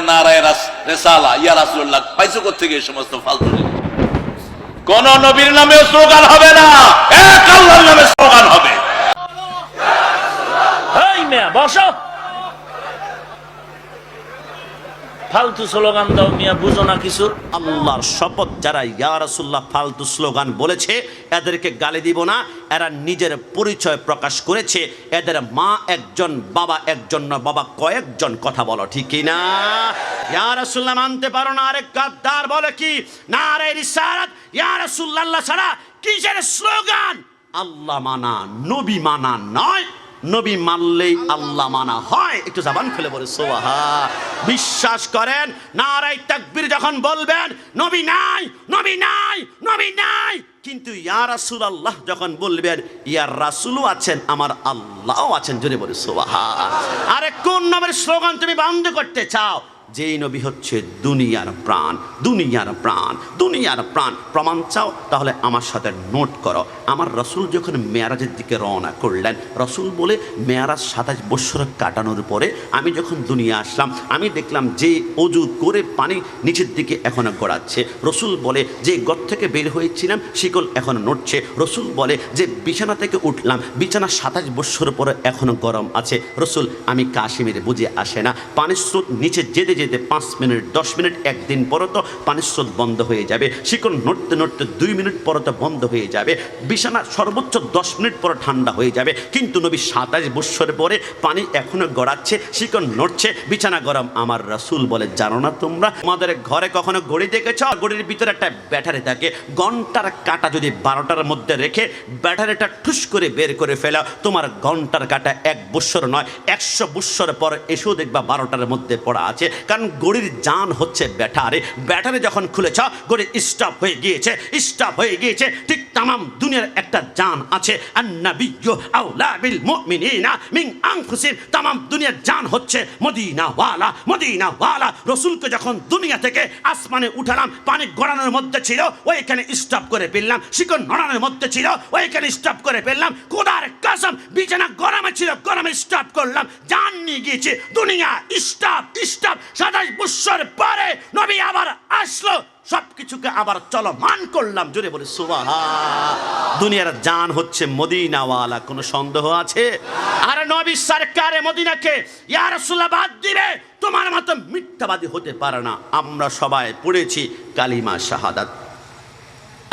নারায় রাস- রেসালা, ইয়া রাসূলুল্লাহ, পাইছো কোথেকে সমস্ত ফালতু? কোন নবীর নামে স্লোগান হবে না, এক হবে বসো ফালতু স্লোগান দাও মিয়া, বুঝো না কিছু। আল্লাহর শপথ যারা ইয়া রাসূলুল্লাহ, ফালতু স্লোগান বলেছে, এদেরকে গালি দিব না। এরা নিজের পরিচয় প্রকাশ করেছে। এদের মা একজন, বাবা একজন না, বাবা কয়েকজন কথা বলো, ঠিক না ইয়া রাসূলুল্লাহ, মানতে পারো না আরেক গাদ্দার বলে কি? না রে রিসালাত, ইয়া রাসূলুল্লাহ ছাড়া কিসের স্লোগান? আল্লাহ মানা, নবী মানা নয়। নবী মানলেই আল্লাহ মানা হয়। একটু জাবান খুলে বলে সোহা বিশ্বাস করেন নারাই তাকবির যখন বলবেন, নবী নাই নবী নাই নবী নাই। কিন্তু ইয়া রাসুল আল্লাহ যখন বলবেন ইয়ার রাসুলও আছেন, আমার আল্লাহও আছেন, জোরে বলে সোহা আরে কোন নামের স্লোগান তুমি বন্ধ করতে চাও? যেই নবী হচ্ছে দুনিয়ার প্রাণ দুনিয়ার প্রাণ দুনিয়ার প্রাণ। প্রমাণ চাও? তাহলে আমার সাথে নোট করো। আমার রসুল যখন মেয়ারাজের দিকে রওনা করলেন, রসুল বলে, মেয়ারাজ সাতাশ বৎসর কাটানোর পরে আমি যখন দুনিয়া আসলাম, আমি দেখলাম যে অজু করে পানি নিচের দিকে এখনও গড়াচ্ছে। রসুল বলে, যে গর থেকে বের হয়েছিলাম, শিকল এখনও নড়ছে। রসুল বলে, যে বিছানা থেকে উঠলাম, বিছানা সাতাশ বৎসর পরে এখনও গরম আছে। রসুল, আমি কাশ্মীরে বুঝে আসে না। পানির স্রোত নিচে যেতে যেতে পাঁচ মিনিট, দশ মিনিট, একদিন পর তো পানির স্রোত বন্ধ হয়ে যাবে। শিকল নড়তে নড়তে দুই মিনিট পর তো বন্ধ হয়ে যাবে। বিছানা সর্বোচ্চ দশ মিনিট পর ঠান্ডা হয়ে যাবে। কিন্তু নবী সাতাশ বৎসর পরে পানি এখনও গড়াচ্ছে শিকল নড়ছে। বিছানা গরম, আমার রাসূল বলে, জানো না তোমরা, তোমাদের ঘরে কখনো গড়ি দেখেছ? গড়ির ভিতরে একটা ব্যাটারি থাকে। ঘণ্টার কাটা যদি বারোটার মধ্যে রেখে ব্যাটারিটা ঠুস করে বের করে ফেলা তোমার ঘণ্টার কাটা এক বৎসর নয়, একশো বৎসর পর এসেও দেখবা বারোটার মধ্যে পড়া আছে। কারণ ঘড়ির যান হচ্ছে ব্যাটারি। ব্যাটারি যখন খুলেছ ঘড়ি স্টপ হয়ে গিয়েছে স্টপ হয়ে গিয়েছে, ঠিক তামাম দুনিয়ার একটা জান আছে। দুনিয়ার জান হচ্ছে মদিনা ওয়ালা মদিনা ওয়ালা রসুলকে যখন দুনিয়া থেকে আসমানে উঠালাম, পানি গড়ানোর মধ্যে ছিল, ওইখানে স্টপ করে ফেললাম। শিকড় নড়ানোর মধ্যে ছিল, ওইখানে স্টপ করে ফেললাম। কোদার কাসম, বিছানা গরমে ছিল, গরমে স্টপ করলাম। জান নিয়ে গিয়েছে, দুনিয়া স্টপ স্টপ সাতাশ বৎসর পরে নবী আবার আসলো। সবকিছুকে আবার চলমান করলাম। জোরে বলে সুবাহা দুনিয়ার জান হচ্ছে মদিনাওয়ালা, কোনো সন্দেহ আছে? আর নবী সরকারে মদিনাকে, ইয়া রাসূলুল্লাহ বাদ দিবে। তোমার মতো মিথ্যাবাদী হতে পারে না। আমরা সবাই পড়েছি কালিমা শাহাদাত।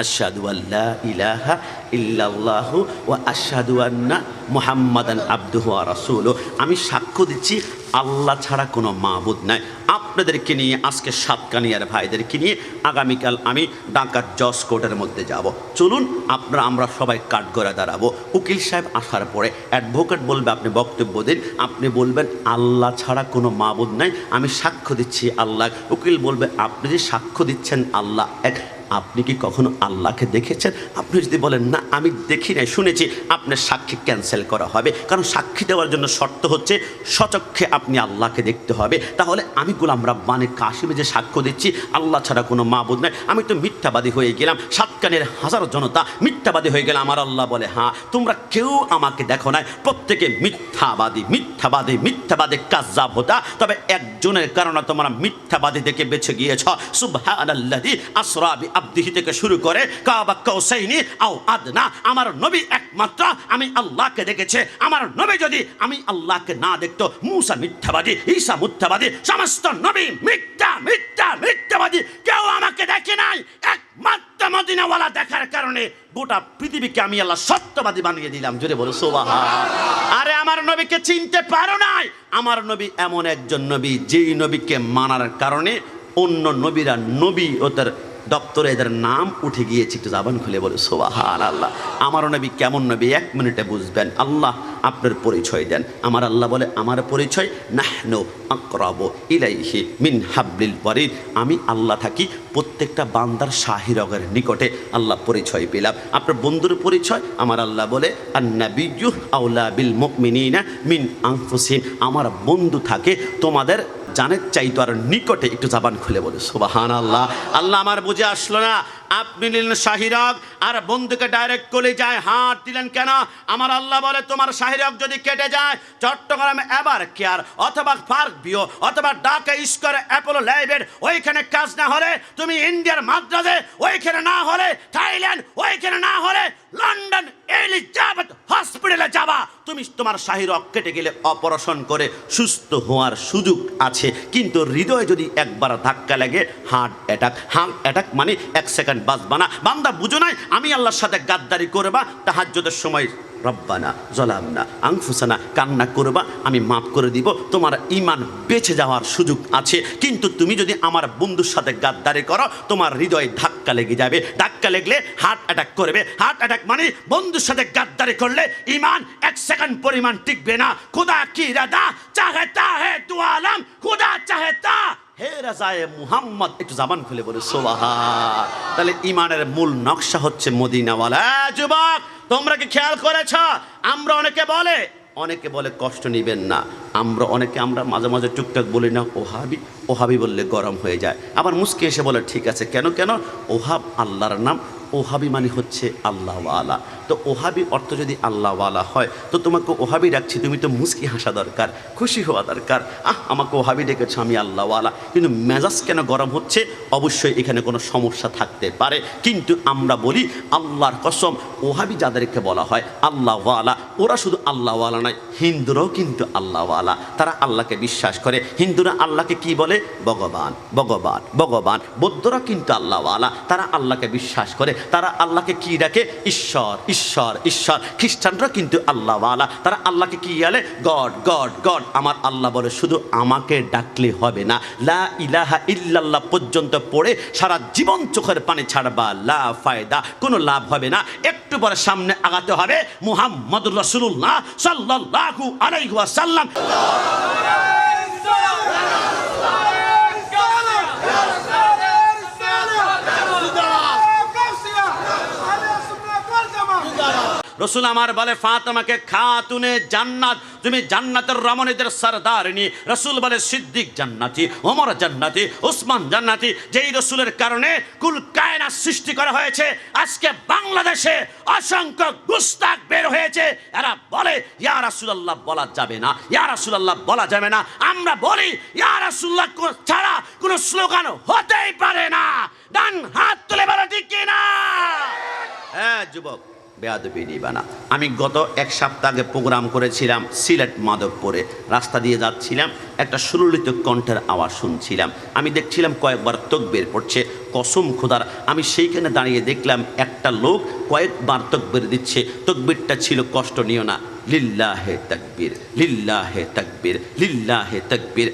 আশহাদু আল্লা ইলাহা ইল্লাল্লাহু ওয়া আশহাদু আন্না মুহাম্মাদান আবদুহু ওয়া আমি সাক্ষ্য দিচ্ছি, আল্লাহ ছাড়া কোনো মাবুদ নাই। আপনাদেরকে নিয়ে, আজকে সাতকানিয়ার ভাইদেরকে নিয়ে আগামীকাল আমি ঢাকার জজ কোর্টের মধ্যে যাব। চলুন, আপনারা, আমরা সবাই কাঠগড়া দাঁড়াবো। উকিল সাহেব আসার পরে অ্যাডভোকেট বলবে, আপনি বক্তব্য দিন। আপনি বলবেন, আল্লাহ ছাড়া কোনো মাবুদ নাই। আমি সাক্ষ্য দিচ্ছি আল্লাহ উকিল বলবে, আপনি যে সাক্ষ্য দিচ্ছেন, আল্লাহ এক আপনি কি কখনো আল্লাহকে দেখেছেন? আপনি যদি বলেন না আমি দেখি নাই, শুনেছি আপনার সাক্ষী ক্যান্সেল করা হবে। কারণ সাক্ষী দেওয়ার জন্য শর্ত হচ্ছে সচক্ষে আপনি আল্লাহকে দেখতে হবে। তাহলে আমি গোলাম রাব্বানি কাশিমে যে সাক্ষ্য দিচ্ছি, আল্লাহ ছাড়া কোনো মা মাবুদ নাই। আমি তো মিথ্যাবাদী হয়ে গেলাম, সাতকানের হাজার জনতা মিথ্যাবাদী হয়ে গেলাম আমার আল্লাহ বলে হ্যাঁ তোমরা কেউ আমাকে দেখো নাই। প্রত্যেকে মিথ্যাবাদী মিথ্যাবাদী মিথ্যাবাদী কাজাব হতা। তবে একজনের কারণে তোমরা মিথ্যাবাদী থেকে বেছে গিয়েছ। সুবহানাল্লাযী আসরা বি আবদিহি থেকে শুরু করে কাবা কাউসাইনি আও আদনা আমার নবী একমাত্র, আমি আল্লাহকে দেখেছে। আমার নবী যদি আমি আল্লাহকে না দেখতো, মুসা মিথ্যাবাদী, ঈসা মিথ্যাবাদী, সমস্ত নবী মিথ্যা মিথ্যা, মিথ্যাবাদী, কেউ আমাকে দেখে নাই। একমাত্র মদিনাওয়ালা দেখার কারণে গোটা পৃথিবীকে আমি আল্লাহ সত্যবাদী বানিয়ে দিলাম। জোরে বলো সোবাহা আরে, আমার নবীকে চিনতে পারো নাই। আমার নবী এমন একজন নবী, যেই নবীকে মানার কারণে অন্য নবীরা নবী ও তার দপ্তরে এদের নাম উঠে গিয়েছে, একটু জাবান খুলে বলে সোবাহান আল্লাহ আমার নবী কেমন নবী? এক মিনিটে বুঝবেন। আল্লাহ আপনার পরিচয় দেন। আমার আল্লাহ বলে, আমার পরিচয় নাহনো আকরাব ইলাইহি মিন হাবলিল ওয়ারিদ। আমি আল্লাহ থাকি প্রত্যেকটা বান্দার শাহিরগের নিকটে আল্লাহ পরিচয় পেলাম। আপনার বন্ধুর পরিচয়? আমার আল্লাহ বলে আন্নাবিয়ু আউলা বিল মুমিনিনা মিন আনফুসিহিম। আমার বন্ধু থাকে তোমাদের জানের চাইতো আর নিকটে একটু জাবান খুলে বলে সুবাহান আল্লাহ আল্লাহ আমার বুঝে আসলো না। আপনি নিলেন শাহিরক, আর বন্ধুকে ডাইরেক্ট করে যায়, হাত দিলেন কেন? আমার আল্লাহ বলে, তোমার শাহিরক যদি কেটে যায়, চট্টগ্রামে এবার কেয়ার, অথবা পার্ক ভিউ অথবা ঢাকা স্কোয়ার, অ্যাপোলো, লাইভের ওইখানে কাজ না হলে, তুমি ইন্ডিয়ার মাদ্রাজে, ওইখানে না হলে, থাইল্যান্ড, ওইখানে না হলে, লন্ডন হসপিটালে যাবা। তুমি তোমার শাহিরক কেটে গেলে অপারেশন করে সুস্থ হওয়ার সুযোগ আছে। কিন্তু হৃদয়ে যদি একবার ধাক্কা লাগে হার্ট অ্যাটাক হার্ট অ্যাটাক মানে এক সেকেন্ড বাঁচবা না। বান্দা বুঝো নাই, আমি আল্লাহর সাথে গাদ্দারি করবা, তাহাজ্জুদের সময় রব্বানা, জলামনা আংফুসানা কান্না করবা, আমি মাফ করে দিব, তোমার ইমান বেঁচে যাওয়ার সুযোগ আছে। কিন্তু তুমি যদি আমার বন্ধুর সাথে গাদ্দারি করো, তোমার হৃদয়ে ধাক্কা লেগে যাবে। ধাক্কা লেগলে হার্ট অ্যাটাক করবে। হার্ট অ্যাটাক মানে বন্ধুর সাথে গাদ্দারি করলে ইমান এক সেকেন্ড পরিমাণ টিকবে না। খুদা কি রাদা চাহেতা হে তু আলম। খুদা চাহেতা হে রাজায়ে মুহাম্মদ, একটু জাবান খুলে বলে সোবাহা তাহলে ইমানের মূল নকশা হচ্ছে মদিনাওয়ালা। যুবক, তোমরা কি খেয়াল করেছ? আমরা অনেকে বলে অনেকে বলে কষ্ট নিবেন না। আমরা অনেকে, আমরা মাঝে মাঝে টুকটাক বলি না, ওহাবি ওহাবি বললে গরম হয়ে যায়। আবার মুসকে এসে বলে, ঠিক আছে। কেন কেন? ওহাব আল্লাহর নাম ওহাবি মানে হচ্ছে আল্লাহওয়ালা। তো ওহাবি অর্থ যদি আল্লাহওয়ালা হয়, তো তোমাকে ওহাবি রাখছি তুমি তো মুস্কি হাসা দরকার, খুশি হওয়া দরকার। আহ, আমাকে ওহাবি ডেকেছ, আমি আল্লাহওয়ালা। কিন্তু মেজাজ কেন গরম হচ্ছে? অবশ্যই এখানে কোনো সমস্যা থাকতে পারে। কিন্তু আমরা বলি, আল্লাহর কসম, ওহাবি যাদেরকে বলা হয় আল্লাহওয়ালা, ওরা শুধু আল্লাহওয়ালা নয়, হিন্দুরাও কিন্তু আল্লাহওয়ালা। তারা আল্লাহকে বিশ্বাস করে। হিন্দুরা আল্লাহকে কি বলে? ভগবান ভগবান ভগবান। বৌদ্ধরা কিন্তু আল্লাহওয়ালা। তারা আল্লাহকে বিশ্বাস করে। তারা আল্লাহকে কি ডাকে? ঈশ্বর ঈশ্বর ঈশ্বর। খ্রিস্টানরা কিন্তু আল্লাহ আল্লাহওয়ালা। তারা আল্লাহকে কি বলে? God God God. আমার আল্লাহ বলে, শুধু আমাকে ডাকলে হবে না। লা ইলাহা ইল্লাল্লাহ পর্যন্ত পড়ে সারা জীবন চোখের পানি ছাড়বা, লা ফায়দা। কোনো লাভ হবে না। একটু পরে সামনে আগাতে হবে মুহাম্মদ রসুল্লাহ সাল্লাল্লাহু আলাইহি ওয়াসাল্লাম। রসুল আমার বলে, ফাতেমাকে খাতুনে জান্নাত, তুমি জান্নাতের রমণীদের সরদারিনী। রসুল বলে, সিদ্দিক জান্নাতি, ওমর জান্নাতি উসমান জান্নাতি, যেই রসুলের কারণে কুল কায়না সৃষ্টি করা হয়েছে, আজকে বাংলাদেশে অসংখ্য গুস্তাক বের হয়েছে। এরা বলে, ইয়া রাসূলুল্লাহ, বলা যাবে না। ইয়া রাসূলুল্লাহ, বলা যাবে না। আমরা বলি, ইয়া রাসুল্লাহ ছাড়া কোনো স্লোগান হতেই পারে না। ডান হাত তুলে বলো, ঠিক কি না হ্যাঁ যুবক। বেয়াদবি আমি গত এক সপ্তাহ আগে প্রোগ্রাম করেছিলাম সিলেট মাধবপুরে। রাস্তা দিয়ে যাচ্ছিলাম, একটা সুললিত কণ্ঠের আওয়াজ শুনছিলাম। আমি দেখছিলাম কয়েকবার তোক বের পড়ছে কসম খোদার। আমি সেইখানে দাঁড়িয়ে দেখলাম একটা লোক কয়েকবার তকবির দিচ্ছে। তকবিরটা ছিল, কষ্ট নিও না। লিল্লাহে তকবির লিল্লাহে তকবির লিল্লাহে তকবির।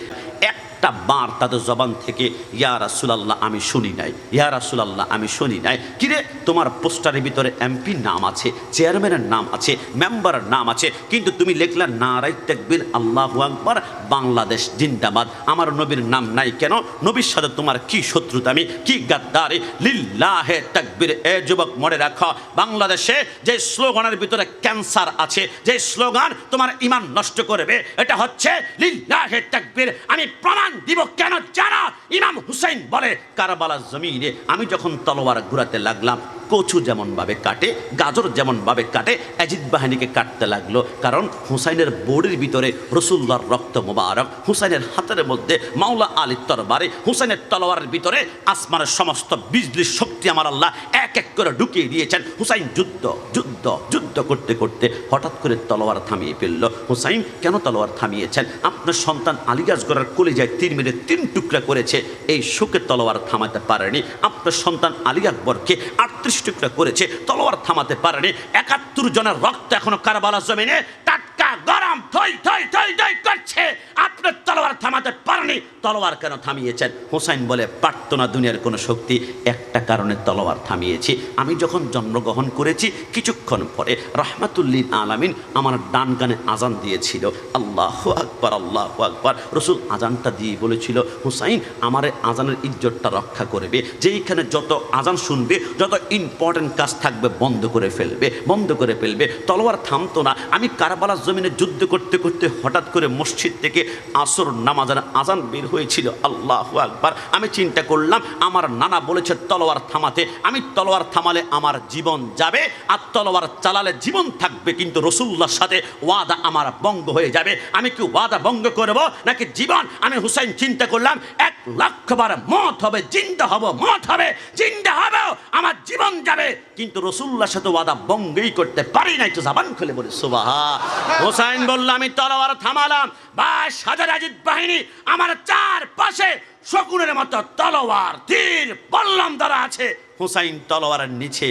একটা বার তাদের জবান থেকে, ইয়া রাসুলাল্লাহ, আমি শুনি নাই। ইয়া রাসুলাল্লাহ, আমি শুনি নাই। কিরে, তোমার পোস্টারের ভিতরে এমপির নাম আছে, চেয়ারম্যানের নাম আছে, মেম্বারের নাম আছে, কিন্তু তুমি লিখলা নারাই তেকবির, আল্লাহু আকবার, বাংলাদেশ জিন্দাবাদ। আমার নবীর নাম নাই কেন? নবীর সাথে তোমার কি শত্রুতা আমি কি গাদ্দারি? লিল্লাহে তাকবির। এ যুবক, মনে রাখো, বাংলাদেশে যে স্লোগানের ভিতরে ক্যান্সার আছে, যে স্লোগান তোমার ইমান নষ্ট করবে, এটা হচ্ছে লিল্লাহে তাকবির। আমি প্রমাণ দিব কেন জানা? ইমাম হুসাইন বলে কারবালা জমিনে আমি যখন তলোয়ার ঘুরাতে লাগলাম কচু যেমনভাবে কাটে, গাজর যেমনভাবে কাটে অ্যাজিদ বাহিনীকে কাটতে লাগল। কারণ হুসাইনের বোর্ডের ভিতরে রসুল্লার রক্ত মোবারক, হুসাইনের হাতের মধ্যে মাওলা আলীর তরবারে, হুসাইনের তলোয়ারের ভিতরে আসমানের সমস্ত বিজলি শক্তি আমার আল্লাহ এক এক করে ঢুকিয়ে দিয়েছেন। হুসাইন যুদ্ধ যুদ্ধ যুদ্ধ করতে করতে হঠাৎ করে তলোয়ার থামিয়ে ফেলল। হুসাইন, কেন তলোয়ার থামিয়েছেন? আপনার সন্তান আলিগাজগড়ের কলেজায় তিন মিনিট তিন টুকরা করেছে, এই শোকের তলোয়ার থামাতে পারেনি। আপনার সন্তান আলী আকবরকে আটত্রিশ টুকরা করেছে তলোয়ার থামাতে পারেনি। একাত্তর জনের রক্ত এখনও কারবালা জমিনে। টাটকা গরম। থই থই থই থই করছে। আপনার তলোয়ার থামাতে পারেনি। তলোয়ার কেন থামিয়েছেন? হোসাইন বলে, পারত না দুনিয়ার কোনো শক্তি। একটা কারণে তলোয়ার থামিয়েছি। আমি যখন জন্মগ্রহণ করেছি, কিছুক্ষণ পরে রহমাতুল্লিন আলামিন আমার ডান গানে আজান দিয়েছিল। আল্লাহ আকবর আল্লাহ আকবর। রসুল আজানটা দিয়ে বলেছিল, হুসাইন, আমার আজানের ইজ্জতটা রক্ষা করবে। যেইখানে যত আজান শুনবে, যত ইম্পর্টেন্ট কাজ থাকবে, বন্ধ করে ফেলবে, বন্ধ করে ফেলবে। তলোয়ার থামতো না। আমি কারবালার জমিনে যুদ্ধ করতে করতে করতে হঠাৎ করে মসজিদ থেকে আসর নামাজার আজান বের হয়েছিল। আল্লাহ আকবার। আমি চিন্তা করলাম, আমার নানা বলেছে তলোয়ার থামাতে। আমি তলোয়ার থামালে আমার জীবন যাবে আর তলোয়ার চালালে জীবন থাকবে, কিন্তু রসুল্লার সাথে ওয়াদা আমার ভঙ্গ হয়ে যাবে। আমি কি ওয়াদা ভঙ্গ করব নাকি জীবন? আমি হুসাইন চিন্তা করলাম, এক লক্ষ বার মত হবে, জিন্দা হব, মত হবে, জিন্দা হবে, আমার জীবন যাবে। কিন্তু রসুল্লার সাথে ওয়াদা ভঙ্গই করতে পারি নাই, তো জাবান খুলে বলে সুবাহা হোসাইন বলল আমি তলোয়ার থামালাম। বাইশ হাজার আজিদ বাহিনী আমার চার পাশে শকুনের মতো তলোয়ার, তীর, বললাম দ্বারা আছে। হুসাইন তলোয়ারের নিচে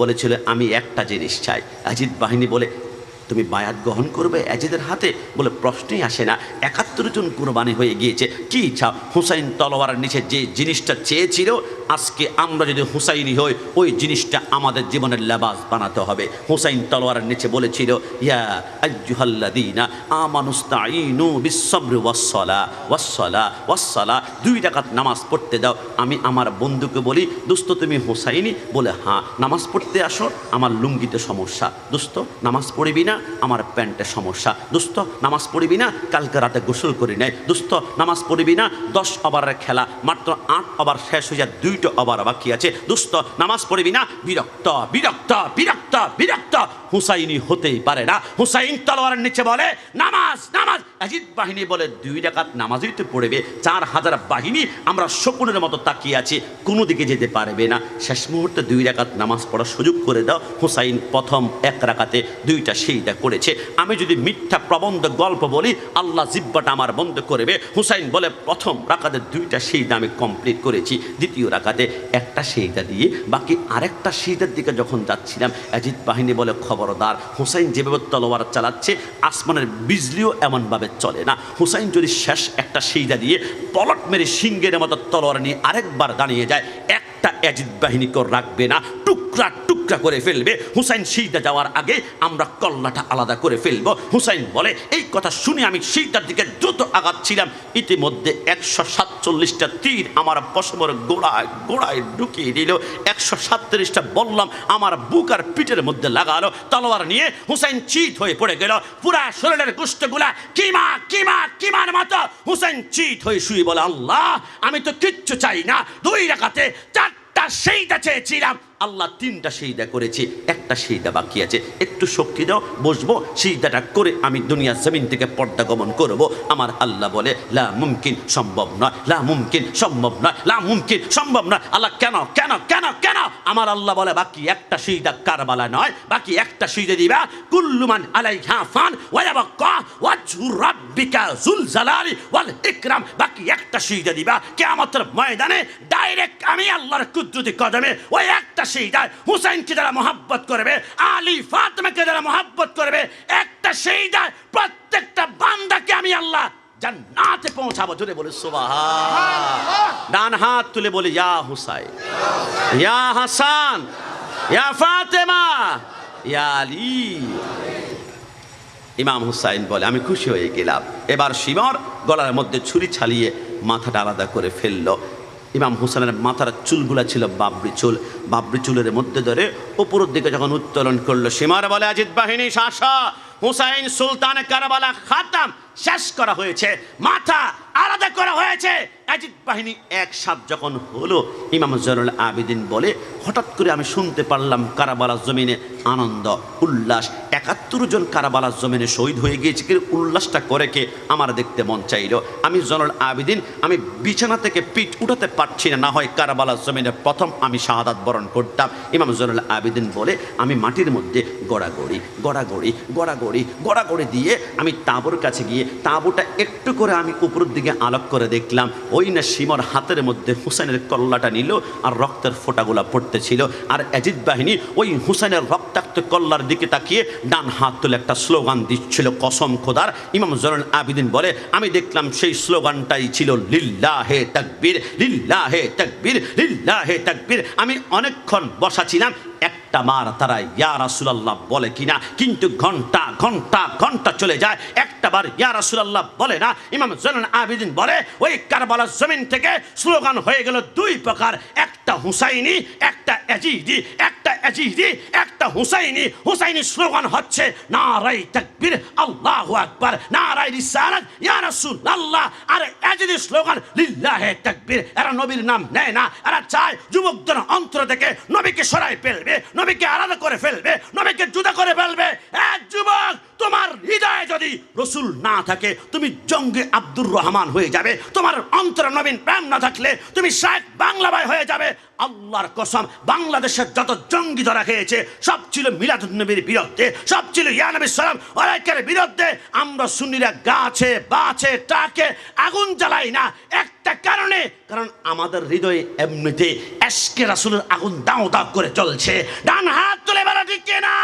বলেছিল, আমি একটা জিনিস চাই। অজিত বাহিনী বলে তুমি বায়াত গ্রহণ করবে অ্যাজিদের হাতে বলে প্রশ্নই আসে না। একাত্তর জন কুরবানি হয়ে গিয়েছে। কি ইচ্ছা? হুসাইন তলোয়ারের নিচে যে জিনিসটা চেয়েছিল, আজকে আমরা যদি হুসাইনি হই, ওই জিনিসটা আমাদের জীবনের লেবাস বানাতে হবে। হুসাইন তলোয়ারের নিচে বলেছিল ওয়াসলা দুই টাকাত নামাজ পড়তে দাও। আমি আমার বন্ধুকে বলি, দোস্ত, তুমি হুসাইনি? বলে হ্যাঁ নামাজ পড়তে আসো, আমার লুঙ্গিতে সমস্যা। দোস্ত, নামাজ পড়বি না? আমার প্যান্টে সমস্যা। দুস্থ নামাজ পড়বি না? কালকে রাতে গোসল করি নাই। দুস্থ নামাজ পড়বি না? দশ ওভারের খেলা, মাত্র আট ওভার শেষ হয়ে যায় দুইটা ওভার বাকি আছে। দুস্থ নামাজ পড়বি না? বিরক্ত বিরক্ত বিরক্ত বিরক্ত। হুসাইনি হতেই পারে না। হুসাইন তলোয়ারের নিচে বলে, নামাজ নামাজ! অজিত বাহিনী বলে, দুই ডাকাত নামাজই তো পড়বে, চার হাজার বাহিনী আমরা শকুনের মতো তাকিয়ে আছি, কোনো দিকে যেতে পারবে না। শেষ মুহূর্তে দুই রাকাত নামাজ পড়ার সুযোগ করে দাও। হুসাইন প্রথম এক রাকাতে দুইটা সেইটা করেছে। আমি যদি মিথ্যা প্রবন্ধ গল্প বলি, আল্লাহ জিব্বাটা আমার বন্ধ করবে। হুসাইন বলে, প্রথম রাকাতে দুইটা সেইটা আমি কমপ্লিট করেছি, দ্বিতীয় রাকাতে একটা সেইটা দিয়ে, বাকি আরেকটা সেইটার দিকে যখন যাচ্ছিলাম অজিত বাহিনী বলে খবরদার হুসাইন যেভাবে তলোয়ার চালাচ্ছে, আসমানের বিজলিও এমনভাবে চলে না। হুসাইন যদি শেষ একটা সেইদা দিয়ে পলট মেরে সিংহের মতো তলোয়ার নিয়ে আরেকবার দাঁড়িয়ে যায় একটা অ্যাজিদ বাহিনীকে রাখবে না, টুকরা টুকরা করে ফেলবে। হুসাইন সিজদা যাওয়ার আগে আমরা কল্লাটা আলাদা করে ফেলব। হুসাইন বলে, এই কথা শুনে আমি সিজদার দিকে দ্রুত আগাচ্ছিলাম। ইতিমধ্যে একশো সাতচল্লিশটা তীর আমার পশমের গোড়ায় গোড়ায় ঢুকিয়ে দিল। একশো সাতত্রিশটা বললাম, আমার বুক আর পিঠের মধ্যে লাগালো। তলোয়ার নিয়ে হুসাইন চিত হয়ে পড়ে গেল। পুরা শরীরের গোষ্ঠগুলা কিমা কিমা, কিমার মতো হুসাইন চিত হয়ে শুয়ে বলে, আল্লাহ, আমি তো কিচ্ছু চাই না। দুই রাখাতে চারটা সেইটা চেয়েছিলাম আল্লাহ তিনটা সেইদা করেছি, একটা সেইদা বাকি আছে। একটু শক্তি দাও, বসবো, সেইদাটা করে আমি দুনিয়া জমিন থেকে পর্দা গমন করব। আমার আল্লাহ বলে, লা মুমকিন সম্ভব নয়, লা মুমকিন সম্ভব নয়, লা মুমকিন সম্ভব নয়। আল্লাহ, কেন কেন কেন কেন? আমার আল্লাহ বলে, বাকি একটা সেইদা কারবালা নয়, বাকি একটা সেইদা দিবা। কুল্লুমান আলাইহা ফান ওয়ায়াবাক্কা ওয়াজহু রাব্বিকা যুল জালালি ওয়াল ইকরাম। বাকি একটা সেইদা দিবা। কিয়ামতের ময়দানে ডাইরেক্ট আমি আল্লাহর কুদরতি কদমে ওই একটা সেইদায় হুসাইনকে যারা মোহাব্বত করবে, আলী ফাতেমাকে যারা মোহাব্বত করবে, একটা সেইদায় প্রত্যেকটা বান্দাকে আমি আল্লাহ জান্নাতে পৌঁছাবো। জোরে বলে সুবহান ডান হাত তুলে বলে, ইয়া হুসাইন, ইয়া হাসান, ইয়া ফাতেমা, ইয়া আলী। ইমাম হুসাইন বলে, আমি খুশি হয়ে গেলাম। এবার শিমর গলার মধ্যে ছুরি ছালিয়ে মাথাটা আলাদা করে ফেলল। ইমাম হুসেনের মাথার চুলগুলা ছিল বাবরি চুল। বাবরি চুলের মধ্যে ধরে উপরের দিকে যখন উত্তোলন করল, সীমার বলে আজিত বাহিনী, শাসা, হুসাইন সুলতান কারবালা খাতাম শেষ করা হয়েছে। মাথা আলাদা করা হয়েছে। অজিত বাহিনী একসাথ যখন হলো, ইমাম জয়নুল আবেদিন বলে, হঠাৎ করে আমি শুনতে পারলাম কারাবালা জমিনে আনন্দ, উল্লাস। একাত্তর জন কারাবালা জমিনে শহীদ হয়ে গিয়েছে। কিন্তু উল্লাসটা করে কে? আমার দেখতে মন চাইল। আমি জয়নুল আবেদিন, আমি বিছানা থেকে পিঠ উঠাতে পারছি না। না হয় কারাবালা জমিনে প্রথম আমি শাহাদাত বরণ করতাম। ইমাম জয়নুল আবেদিন বলে, আমি মাটির মধ্যে গড়াগড়ি গড়াগড়ি গড়াগড়ি গড়াগড়ি দিয়ে আমি তাঁবুর কাছে গিয়ে তাঁবুটা একটু করে আমি উপরের দিকে আলোক করে দেখলাম। ওই না সীমর হাতের মধ্যে হুসেনের কল্লাটা নিল আর রক্তের ফোঁটাগুলা পড়তেছিল। আর অজিত বাহিনী ওই হুসেনের রক্তাক্ত কল্লার দিকে তাকিয়ে ডান হাত তুলে একটা স্লোগান দিচ্ছিল, কসম খোদার। ইমাম জরুল আবিদিন বলে, আমি দেখলাম সেই স্লোগানটাই ছিল লিল্লা হে তাকবীর, লিল্লাহে তাকবীর লিল্লা হে তাকবীর। আমি অনেকক্ষণ বসা ছিলাম একটা মার তারা ইয়া রাসুলাল্লাহ বলে কিনা। কিন্তু ঘণ্টা ঘণ্টা ঘণ্টা চলে যায়। একটা বার ইয়া রাসুলাল্লাহ বলে না। ইমাম জৈনুল আবিদিন বলে, ওই কারবালার জমিন থেকে স্লোগান হয়ে গেল দুই প্রকার। একটা হুসাইনি, একটা এজিদি একটা এজিদি একটা হুসাইনি হুসাইনি স্লোগান হচ্ছে নারাই তাকবীর, আল্লাহ আকবার নারাই রিসালাত, ইয়া রাসূলুল্লাহ। আর এজিদি স্লোগান, লিল্লাহে তাকবীর। এরা নবীর নাম নেয় না, এরা চায় যুবকদের অন্তর থেকে নবীকে সরাই ফেলবে, নবীকে আলাদা করে ফেলবে, নবীকে জুদা করে ফেলবে। এক যুবক যদি রসুল না থাকে, তুমি জঙ্গি আব্দুর রহমান হয়ে যাবে। তোমার অন্তরে নবীন প্রেম না থাকলে তুমি শেখ বাংলা ভাই হয়ে যাবে। আল্লাহর কসম, বাংলাদেশের যত জঙ্গি ধরা খেয়েছে, সব ছিল মিলাদুন্নবীর বিরুদ্ধে, সব ছিল ইয়ানবী সালাম ওলাইকের বিরুদ্ধে। আমরা সুন্নিরা গাছে বাছে টাকে আগুন জ্বালাই না একটা কারণে, কারণ আমাদের হৃদয়ে এমনিতে এসকে রাসুলের আগুন দাও দাও করে চলছে ডান হাত তুলে বেলা, ঠিক না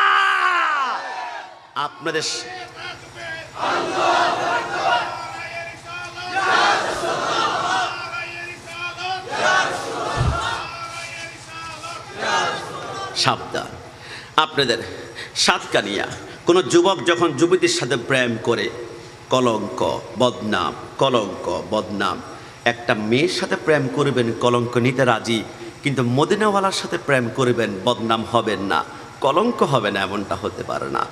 আপনাদের সাবধান। আপনাদের সাতকানিয়া, কোনো যুবক যখন যুবতীর সাথে প্রেম করে, কলঙ্ক, বদনাম কলঙ্ক, বদনাম, একটা মেয়ের সাথে প্রেম করবেন, কলঙ্ক নিতে রাজি, কিন্তু মদিনাওয়ালার সাথে প্রেম করবেন, বদনাম হবেন না, কলঙ্ক হবে না, এমনটা হতে পারে না।